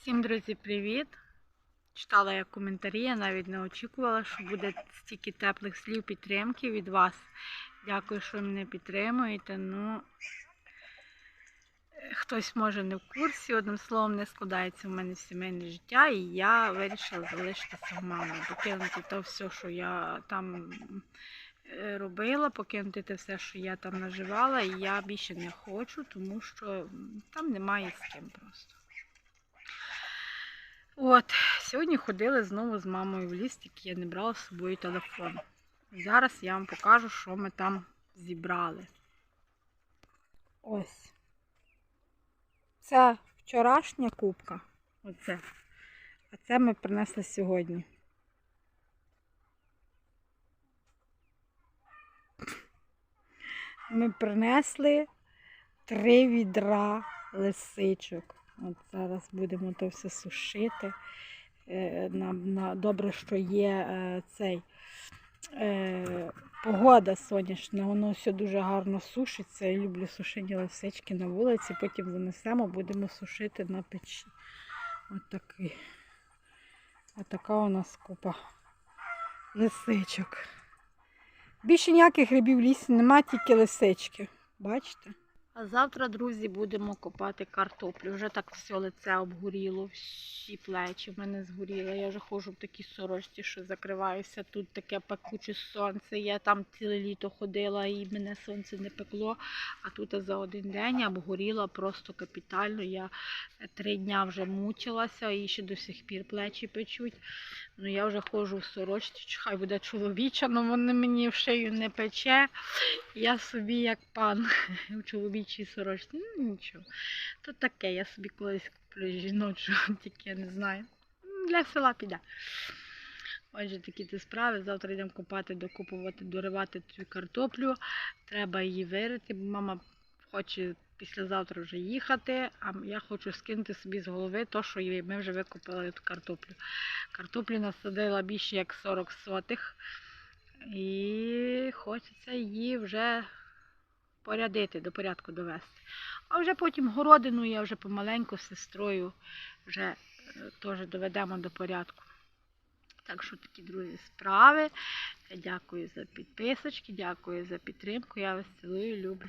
Всім, друзі, привіт! Читала я коментарі, я навіть не очікувала, що буде стільки теплих слів підтримки від вас. Дякую, що мене підтримуєте. Ну, хтось може не в курсі, одним словом, не складається в мене сімейне життя, і я вирішила залишитися в мами, покинути те все, що я там е, робила, покинути те все, що я там наживала, і я більше не хочу, тому що там немає з ким просто. От, сьогодні ходили знову з мамою в ліс, тільки я не брала з собою телефон. Зараз я вам покажу, що ми там зібрали. Ось. Це вчорашня кубка. Оце. А це ми принесли сьогодні. Ми принесли три відра лисичок. От зараз будемо то все сушити. Е, добре, що є е, цей е, погода сонячна, воно все дуже гарно сушиться. Я люблю сушені лисички на вулиці, потім занесемо, будемо сушити на печі. От такий. От така у нас купа лисичок. Більше ніяких грибів в лісі нема, тільки лисички. Бачите? А завтра, друзі, будемо копати картоплю. Вже так все лице обгоріло, всі плечі в мене згоріли. Я вже ходжу в такій сорочці, що закриваюся. Тут таке пекуче сонце. Я там ціле літо ходила і мене сонце не пекло. А тут за один день обгоріла просто капітально. Я три дня вже мучилася і ще до сих пір плечі печуть. Ну я вже ходжу в сорочці, хай буде чоловіча, але вони мені в шию не пече. Я собі як пан в чоловічій сорочці. Ну нічого. То таке, я собі колись куплю жіночу, тільки я не знаю. Для села піде. Отже, такі ті справи. Завтра йдемо копати, докупувати, доривати цю картоплю. Треба її вирити, бо мама хоче післязавтра вже їхати, а я хочу скинути собі з голови то, що ми вже викопали ту картоплю. Картоплю насадила більше як 40 сотих. І хочеться її вже порядити, до порядку довести. А вже потім городину я вже помаленьку з сестрою вже е, теж доведемо до порядку. Так що такі друзі справи. Дякую за підписочки, дякую за підтримку. Я вас цілую, люблю.